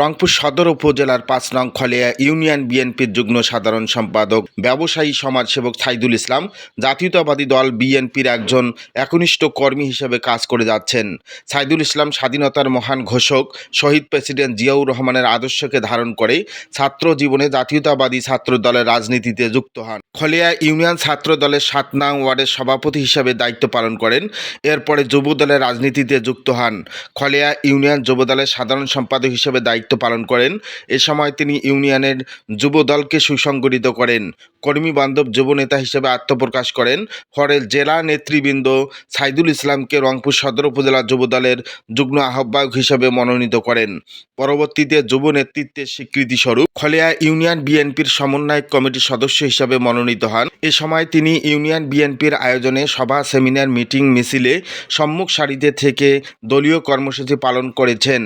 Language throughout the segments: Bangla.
রংপুর সদর উপজেলার পাঁচ নং খলিয়া ইউনিয়ন বিএনপির যুগ্ম সাধারণ সম্পাদক, ব্যবসায়ী সমাজসেবক সাইদুল ইসলাম, জাতীয়তাবাদী দল বিএনপির একজন একনিষ্ঠ কর্মী হিসেবে কাজ করে যাচ্ছেন। সাইদুল ইসলাম স্বাধীনতার মহান ঘোষক, শহীদ প্রেসিডেন্ট জিয়াউর রহমানের আদর্শকে ধারণ করে ছাত্র জীবনে জাতীয়তাবাদী ছাত্র দলের রাজনীতিতে যুক্ত হন। খলিয়া ইউনিয়ন ছাত্র দলের সাত নং ওয়ার্ডের সভাপতি হিসেবে দায়িত্ব পালন করেন। এরপরে যুব দলের রাজনীতিতে যুক্ত হন। খলিয়া ইউনিয়ন যুব দলের সাধারণ সম্পাদক হিসেবে দায়িত্ব পালন করেন। এ সময় তিনি ইউনিয়নের যুব দলকে সুসংগঠিত করেন। কর্মী বান্ধব যুব নেতা হিসেবে আত্মপ্রকাশ করেন ফলে জেলা নেতৃবৃন্দ সাইদুল ইসলামকে রংপুর সদর উপজেলা যুব দলের যুগ্ম আহ্বায়ক হিসেবে মনোনীত করেন। পরবর্তীতে যুব নেতৃত্বের স্বীকৃতি স্বরূপ খলিয়া ইউনিয়ন বিএনপির সমন্বয়ক কমিটির সদস্য হিসেবে মনোনীত হন। এ সময় তিনি ইউনিয়ন বিএনপির আয়োজনে সভা, সেমিনার, মিটিং, মিছিলে সম্মুখ সারিতে থেকে দলীয় কর্মসূচি পালন করেছেন।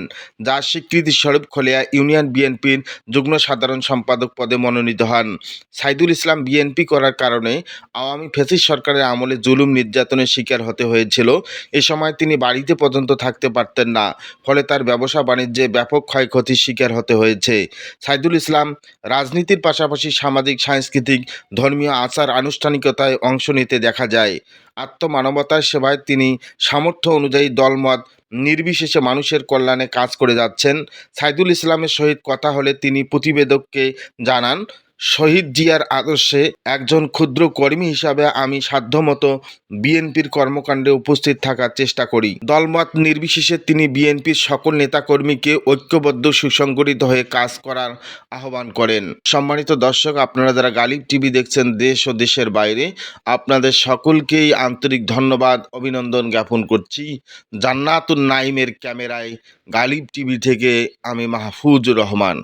যার স্বীকৃতি স্বরূপ খলিয়া ইউনিয়ন বিএনপির যুগ্ম সাধারণ সম্পাদক পদে মনোনীত হন। সাইদুল ইসলাম বিএনপি করার কারণে। আওয়ামী ফেসিস সরকারের আমলে জুলুম নির্যাতনের শিকার হতে হয়েছিল। এ সময় তিনি বাড়িতে পর্যন্ত থাকতে পারতেন না, ফলে তার ব্যবসা বাণিজ্যে ব্যাপক ক্ষয়ক্ষতির শিকার হতে হয়েছে। সাইদুল ইসলাম, রাজনীতির পাশাপাশি সামাজিক, সাংস্কৃতিক, ধর্মীয় আচার আনুষ্ঠানিকতায় অংশ নিতে দেখা যায়। আত্মমানবতার সেবায় তিনি সামর্থ্য অনুযায়ী দলমত, নির্বিশেষে মানুষের কল্যাণে কাজ করে যাচ্ছেন। সাইদুল ইসলামের সহিত কথা হলে তিনি প্রতিবেদককে জানান শহীদ জিয়ার আদর্শে একজন ক্ষুদ্র কর্মী হিসাবে আমি সাধ্যমতো বিএনপির কর্মকাণ্ডে উপস্থিত থাকার চেষ্টা করি। দলমত নির্বিশেষে তিনি বিএনপির সকল নেতাকর্মীকে ঐক্যবদ্ধ, সুসংগঠিত হয়ে কাজ করার আহ্বান করেন। সম্মানিত দর্শক, আপনারা যারা গালিব টিভি দেখছেন দেশ ও দেশের বাইরে, আপনাদের সকলকেই আন্তরিক ধন্যবাদ, অভিনন্দন জ্ঞাপন করছি। জান্নাতুন নাইমের ক্যামেরায় গালিব টিভি থেকে আমি মাহফুজুর রহমান।